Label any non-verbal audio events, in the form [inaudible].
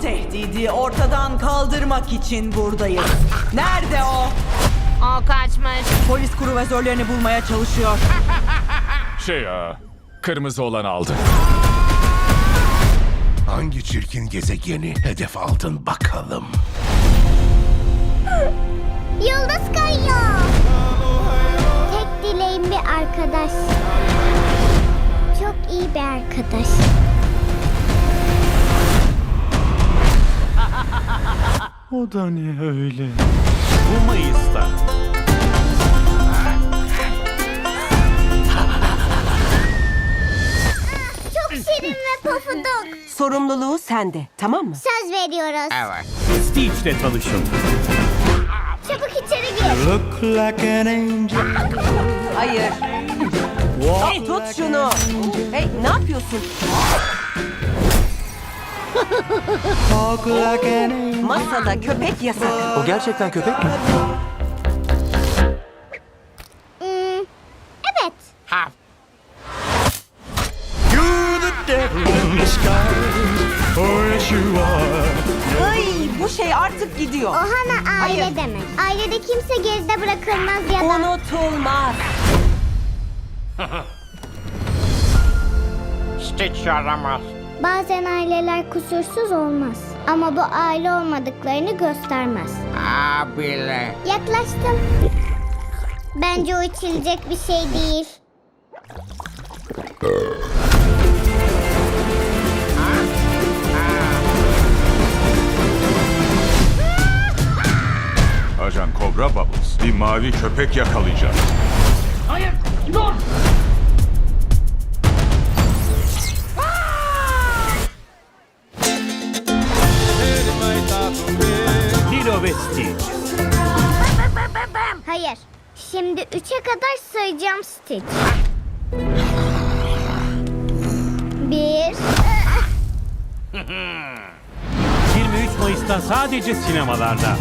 Bu tehdidi ortadan kaldırmak için buradayız. Nerede o? O kaçmış. Polis kruvazörlerini bulmaya çalışıyor. [laughs] Şey ya, kırmızı olan aldı. Hangi çirkin gezegeni hedef aldın bakalım? [laughs] Yıldız kayıyor. Tek dileğim bir arkadaş. Çok iyi bir arkadaş. O da ne öyle? Bu Mayıs'ta. Çok şirin ve pofuduk. Sorumluluğu sende, tamam mı? Söz veriyoruz. Stitch'le tanışın. Çabuk içeri gir. Look like an angel. Hayır. Hey tut şunu. Hey ne yapıyorsun? Masada köpek yasak. O gerçekten köpek mi? Hmm, evet. Are. Ay bu şey artık gidiyor. Ohana aile Hayır. demek. Ailede kimse geride bırakılmaz ya da... Unutulmaz. Stitch yaramaz. Bazen aileler kusursuz olmaz. Ama bu aile olmadıklarını göstermez. Abile. Yaklaştım. Bence o içilecek bir şey değil. Ajan Cobra Bubbles, bir mavi köpek yakalayacak. Lilo ve Stitch. Hayır. Şimdi üçe kadar sayacağım Stitch. Bir, [laughs] 23 Mayıs'ta sadece sinemalarda.